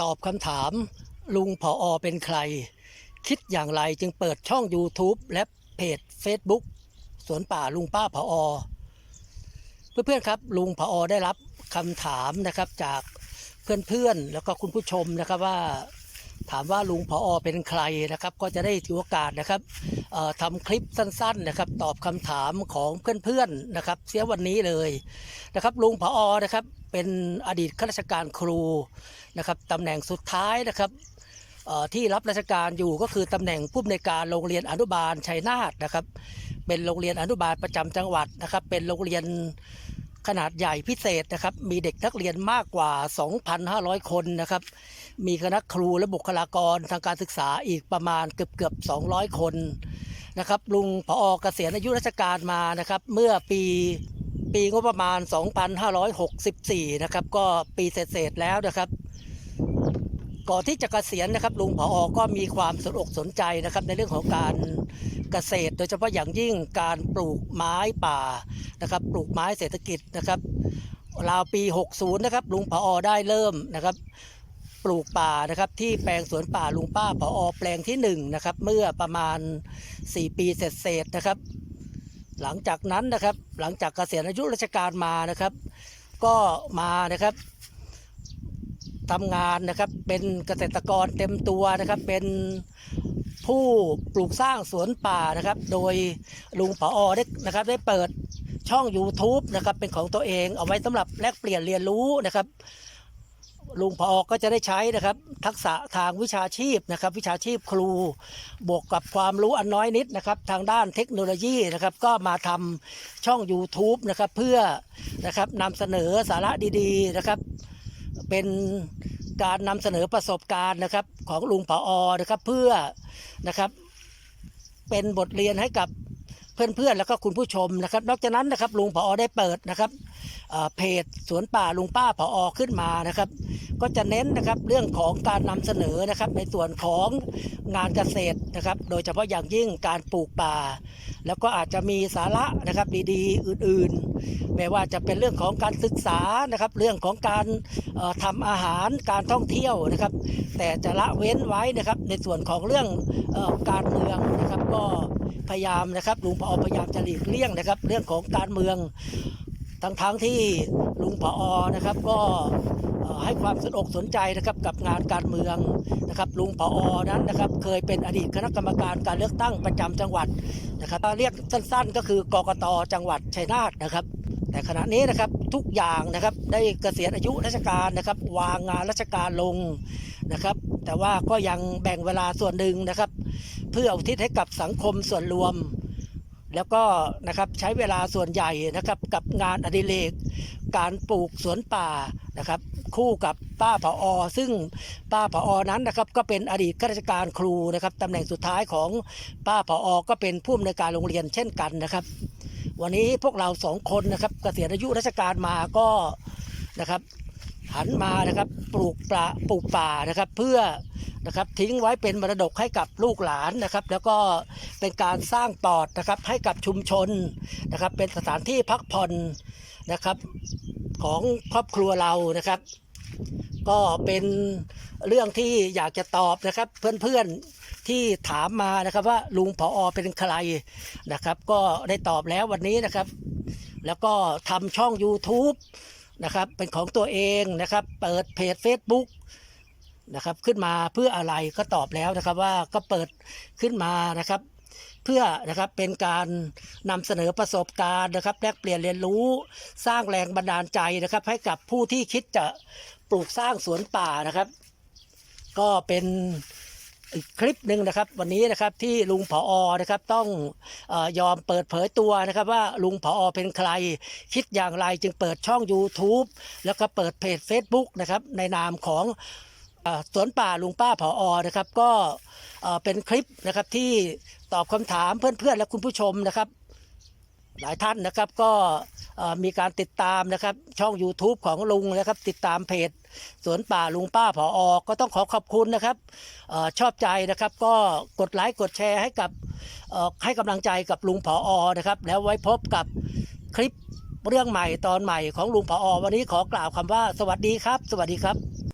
ตอบคำถาม ลุงผออเป็นใคร คิดอย่างไรจึงเปิดช่อง YouTube และเพจ Facebook สวนป่าลุงป้าผออเพื่อนๆครับลุงผออได้รับคำถามนะครับจากเพื่อนๆแล้วก็คุณผู้ชมนะครับว่า ถามว่าลุงผออเป็นใครนะครับ ก็จะได้ถือโอกาสนะครับเอ่อทำคลิปสั้นๆนะครับ ตอบคำถามของเพื่อนๆนะครับ เสียวันนี้เลยนะครับ ลุงผออนะครับ เป็นอดีตข้าราชการครูนะครับตำแหน่งสุดท้ายนะครับที่รับราชการอยู่ก็คือตำแหน่งผู้อำนวยการโรงเรียนอนุบาลชัยนาทนะครับ เป็นโรงเรียนอนุบาลประจำจังหวัดนะครับ เป็นโรงเรียน ขนาดใหญ่พิเศษนะครับ มีเด็กนักเรียนมากกว่า 2,500 คนนะครับ มีคณะครูและบุคลากรทางการศึกษาอีกประมาณเกือบเกือบ200 คนนะครับลุงพอเกษียณอายุราชการมานะครับ เมื่อปีปีงบประมาณ 2564 นะครับ ก็ปีเศษๆแล้วนะครับ ก่อนที่จะเกษียณนะครับลุงผอก็มีความสนอกสนใจนะครับในเรื่องของการเกษตร โดยเฉพาะอย่างยิ่งการปลูกไม้ป่านะครับปลูกไม้เศรษฐกิจนะครับราวปี 60 นะครับลุงผอได้เริ่มนะครับปลูกป่านะครับที่แปลงสวนป่าลุงป้าผอแปลงที่1นะครับเมื่อประมาณ 4 ปีเศษๆนะครับ หลังจากนั้นนะครับหลังจากเกษียณอายุราชการมานะครับ ก็มานะครับ ทำงานนะครับเป็นเกษตรกรเต็มตัวนะครับเป็นผู้ปลูกสร้างสวนป่านะครับ โดยลุงผอได้นะครับได้เปิดช่อง YouTube นะครับเป็นของตัวเองเอาไว้สำหรับแลกเปลี่ยนเรียนรู้นะครับลุงพอก็จะได้ใช้นะครับ ทักษะทางวิชาชีพนะครับ วิชาชีพครู บวกกับความรู้อันน้อยนิดนะครับ ทางด้านเทคโนโลยีนะครับ ก็มาทำช่อง YouTube นะครับ เพื่อนะครับนำเสนอสาระดีๆนะครับ เป็นการนำเสนอประสบการณ์นะครับ ของลุงผออนะครับ เพื่อนะครับ เป็นบทเรียนให้กับ เพื่อนๆแล้วก็คุณผู้ชมนะครับ นอกจากนั้นนะครับลุงผอได้เปิดนะครับเพจสวนป่าลุงป้าผออขึ้นมานะครับ ก็จะเน้นนะครับเรื่องของการนำเสนอนะครับในส่วนของงานเกษตรนะครับ โดยเฉพาะอย่างยิ่งการปลูกป่า แล้วก็อาจจะมีสาระนะครับดีๆ อื่นๆ ไม่ว่าจะเป็นเรื่องของการศึกษานะครับ เรื่องของการเอ่อทำอาหารการท่องเที่ยวนะครับ แต่จะละเว้นไว้นะครับในส่วนของเรื่องอการเมืองนะครับก็ พยายามนะครับลุงพอพยายามจะหลีกเลี่ยงนะครับ เรื่องของการเมืองทั้งๆที่ลุงผอนะครับ ก็ให้ความสนอกสนใจนะครับกับงานการเมืองนะครับลุงผอนั้นนะครับเคยเป็นอดีตคณะกรรมการการเลือกตั้งประจำจังหวัดนะครับเรียกสั้นๆ ก็คือกกตจังหวัดชัยนาทนะครับ แต่ขณะนี้นะครับ ทุกอย่างนะครับ ได้เกษียณอายุราชการนะครับ วางงานราชการลงนะครับ แต่ว่าก็ยังแบ่งเวลาส่วนหนึ่งนะครับ เพื่ออุทิศให้กับสังคมส่วนรวม แล้วก็นะครับใช้เวลาส่วนใหญ่นะครับกับงานอดิเรกการปลูกสวนป่านะครับคู่กับป้าผอซึ่งป้าผอนั้นนะครับก็เป็นอดีตข้าราชการครูนะครับตำแหน่งสุดท้ายของป้าผอก็เป็นผู้อำนวยการโรงเรียนเช่นกันนะครับ วันนี้พวกเราสองคนนะครับเกษียณอายุราชการมาก็นะครับหันมานะครับปลูกปลาปลูกป่านะครับ เพื่อนะครับทิ้งไว้เป็นมรดกให้กับลูกหลานนะครับ แล้วก็เป็นการสร้างปอดนะครับให้กับชุมชนนะครับ เป็นสถานที่พักผ่อนนะครับของครอบครัวเรานะครับ ก็เป็นเรื่องที่อยากจะตอบนะครับ เพื่อนๆ ที่ถามมานะครับว่าลุงผอเป็นใครนะครับ ก็ได้ตอบแล้ววันนี้นะครับ แล้วก็ทำช่อง YouTube นะครับเป็นของตัวเองนะครับ เปิดเพจ Facebook นะครับขึ้นมาเพื่ออะไรก็ตอบแล้วนะครับว่าก็เปิดขึ้นมานะครับ เพื่อนะครับเป็นการนำเสนอประสบการณ์นะครับแลกเปลี่ยนเรียนรู้สร้างแรงบันดาลใจนะครับ ให้กับผู้ที่คิดจะปลูกสร้างสวนป่านะครับ ก็เป็น อีกคลิปหนึ่งนะครับวันนี้นะครับที่ลุงผออนะครับต้องอยอมเปิดเผยตัวนะครับว่าลุงผออเป็นใคร คิดอย่างไรจึงเปิดช่อง YouTube แล้วก็เปิดเพจ Facebook นะครับในนามของอสวนป่าลุงป้าผออนะครับก็เอ่อเป็นคลิปนะครับที่ตอบคำถามเพื่อนๆและคุณผู้ชมนะครับ หลายท่านนะครับก็มีการติดตามนะครับช่อง YouTube ของลุงนะครับ ติดตามเพจสวนป่าลุงป้าผออก็ต้องขอขอบคุณนะครับอชอบใจนะครับ ก็กดไลค์กดแชร์ให้กับให้กำลังใจกับลุงผออนะครับ แล้วไว้พบกับคลิปเรื่องใหม่ตอนใหม่ของลุงผออวันนี้ขอกล่าวคำว่าสวัสดีครับ สวัสดีครับ